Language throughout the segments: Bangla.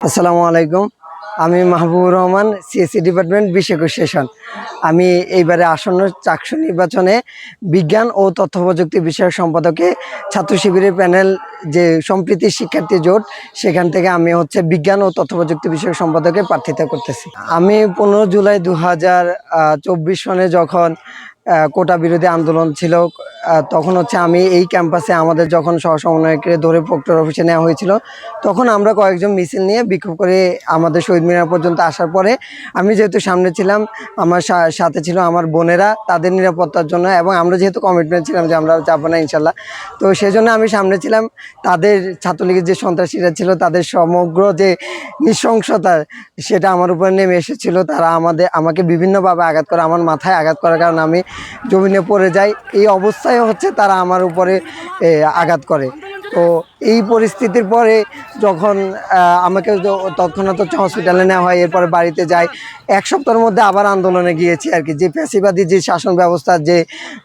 আসসালামু আলাইকুম। আমি মাহবুবুর রহমান সিএসসি ডিপার্টমেন্ট বিশ একুশ সেশন আমি এইবারে আসন্ন চাকসু নির্বাচনে বিজ্ঞান ও তথ্য প্রযুক্তি বিষয়ক সম্পাদকে ছাত্র শিবিরের প্যানেল যে সম্প্রীতি শিক্ষার্থী জোট, সেখান থেকে আমি হচ্ছে বিজ্ঞান ও তথ্য প্রযুক্তি বিষয়ক সম্পাদকে প্রার্থিতা করতেছি। আমি পনেরো জুলাই দু হাজার চব্বিশ সনে যখন কোটা বিরোধী আন্দোলন ছিল তখন হচ্ছে আমি এই ক্যাম্পাসে আমাদের যখন সহসমন্বয়কে ধরে প্রক্টর অফিসে নেওয়া হয়েছিল, তখন আমরা কয়েকজন মিছিল নিয়ে বিক্ষোভ করে আমাদের শহীদ মিনার পর্যন্ত আসার পরে আমি যেহেতু সামনে ছিলাম, আমার সাথে ছিল আমার বোনেরা তাদের নিরাপত্তার জন্য এবং আমরা যেহেতু কমিটমেন্ট ছিলাম যে আমরা যাব না ইনশাল্লাহ, তো সেই জন্য আমি সামনে ছিলাম। তাদের ছাত্রলীগের যে সন্ত্রাসীরা ছিল, তাদের সমগ্র যে নৃশংসতা সেটা আমার উপর নেমে এসেছিল। তারা আমাদের, আমাকে বিভিন্নভাবে আঘাত করে, আমার মাথায় আঘাত করার কারণে আমি জমিনে পড়ে যাই। এই অবস্থায় হচ্ছে তারা আমার উপরে আঘাত করে। তো এই পরিস্থিতির পরে যখন আমাকে তৎক্ষণাৎ হচ্ছে হসপিটালে নেওয়া হয়, এরপরে বাড়িতে যাই, এক সপ্তাহের মধ্যে আবার আন্দোলনে গিয়েছি আর কি। যে ফ্যাসিবাদী যে শাসন ব্যবস্থার যে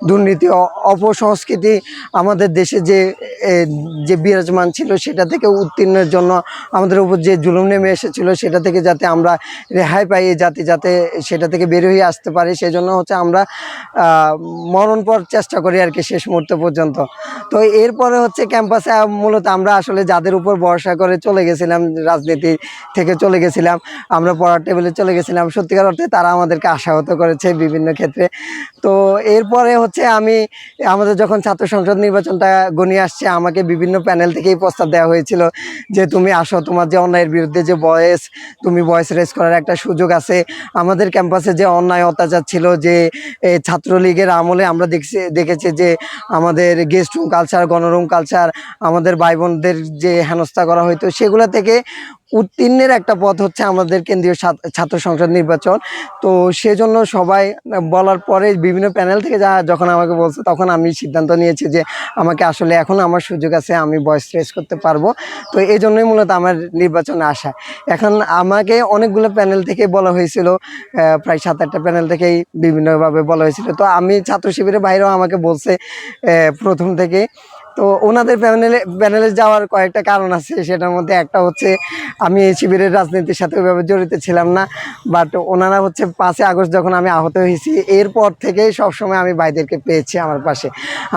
দুর্নীতি অপসংস্কৃতি আমাদের দেশে যে যে বিরাজমান ছিল, সেটা থেকে উত্তীর্ণের জন্য আমাদের উপর যে জুলুম নেমে এসেছিল, সেটা থেকে যাতে আমরা রেহাই পাই জাতি, যাতে সেটা থেকে বের হয়ে আসতে পারি সেই জন্য হচ্ছে আমরা মরণ পর চেষ্টা করি আর কি শেষ মুহূর্ত পর্যন্ত। তো এরপরে হচ্ছে ক্যাম্পাসে মূলত আমরা আসলে যাদের উপর ভরসা করে চলে গেছিলাম, রাজনীতি থেকে চলে গেছিলাম, আমরা পড়ার টেবিলে চলে গেছিলাম, সত্যিকার অর্থে তারা আমাদেরকে আশাহত করেছে বিভিন্ন ক্ষেত্রে। তো এরপরে হচ্ছে আমি, আমাদের যখন ছাত্র সংসদ নির্বাচনটা গনিয়ে আসছে, আমাকে বিভিন্ন প্যানেল থেকেই প্রস্তাব দেওয়া হয়েছিল যে তুমি আসো, তোমার যে অন্যায়ের বিরুদ্ধে যে বয়েস, তুমি ভয়েস রেস করার একটা সুযোগ আছে। আমাদের ক্যাম্পাসে যে অন্যায় অত্যাচার ছিল, যে ছাত্রলীগের আমলে আমরা দেখছি, দেখেছি যে আমাদের গেস্ট রুম কালচার গণরুম কালচার আমাদের ভাই বোনদের যে হেনস্থা করা হইতো, সেগুলো থেকে উত্তীর্ণের একটা পথ হচ্ছে আমাদের কেন্দ্রীয় ছাত্র- সংসদ নির্বাচন। তো সেজন্য সবাই বলার পরে বিভিন্ন প্যানেল থেকে যা যখন আমাকে বলছে, তখন আমি সিদ্ধান্ত নিয়েছি যে আমাকে আসলে এখন আমার সুযোগ আছে, আমি বয়স রেস করতে পারব। তো এই জন্যই মূলত আমার নির্বাচনে আসা। এখন আমাকে অনেকগুলো প্যানেল থেকে বলা হয়েছিল প্রায় সাত আটটা প্যানেল থেকেই বিভিন্নভাবে বলা হয়েছিল। তো আমি ছাত্র শিবিরের বাইরেও আমাকে বলছে প্রথম থেকে তো ওনাদের প্যানেলে প্যানেলে যাওয়ার কয়েকটা কারণ আছে। সেটার মধ্যে একটা হচ্ছে, আমি এই শিবিরের রাজনীতির সাথে ওইভাবে জড়িত ছিলাম না বাট ওনারা হচ্ছে পাঁচই আগস্ট যখন আমি আহত হয়েছি, এরপর থেকেই সবসময় আমি ভাইদেরকে পেয়েছি আমার পাশে।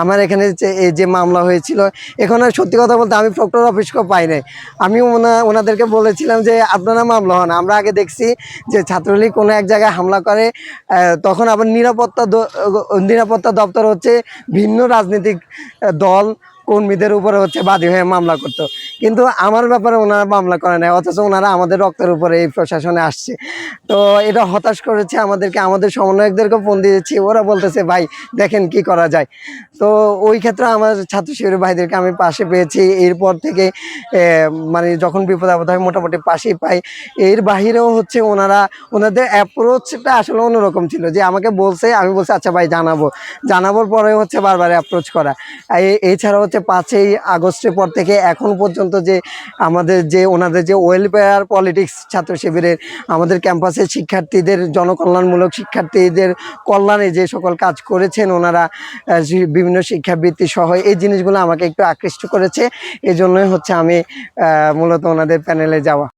আমার এখানে এই যে মামলা হয়েছিল, এখন আর সত্যি কথা বলতে আমি প্রক্টর অফিসকেও পাই নাই। আমি ওনা, ওনাদেরকে বলেছিলাম যে, আপনারা মামলা হন। আমরা আগে দেখছি যে ছাত্রলীগ কোনো এক জায়গায় হামলা করে তখন আবার নিরাপত্তা নিরাপত্তা দপ্তর হচ্ছে ভিন্ন রাজনৈতিক দল কর্মীদের উপরে হচ্ছে বাদী হয়ে মামলা করতো। কিন্তু আমার ব্যাপারে ওনারা মামলা করে নেয় অথচ ওনারা আমাদের রক্তের উপরে এই প্রশাসনে আসছে। তো এটা হতাশ করেছে আমাদেরকে, আমাদের সমন্বয়কদেরকে ফোন দিয়েছি, ওরা বলতেছে, ভাই, দেখেন কি করা যায়। তো ওই ক্ষেত্রে আমার ছাত্র শিবিরের ভাইদেরকে আমি পাশে পেয়েছি। এরপর থেকে মানে যখন বিপদ আপদ হয়, মোটামুটি পাশেই পাই। এর বাহিরেও হচ্ছে ওনারা, ওনাদের অ্যাপ্রোচটা আসলে অন্যরকম ছিল। যে আমাকে বলছে, আমি বলছি আচ্ছা ভাই, জানাব। জানাবোর পরে হচ্ছে বারবার অ্যাপ্রোচ করা। এছাড়া হচ্ছে পাঁচই আগস্টের পর থেকে এখন পর্যন্ত যে আমাদের যে ওনাদের যে ওয়েলফেয়ার পলিটিক্স ছাত্র শিবিরের আমাদের ক্যাম্পাসের শিক্ষার্থীদের জনকল্যাণমূলক শিক্ষার্থীদের কল্যাণে যে সকল কাজ করেছেন ওনারা বিভিন্ন শিক্ষাবৃত্তি সহ এই জিনিসগুলো আমাকে একটু আকৃষ্ট করেছে। এই জন্যই হচ্ছে আমি মূলত ওনাদের প্যানেলে যাওয়া।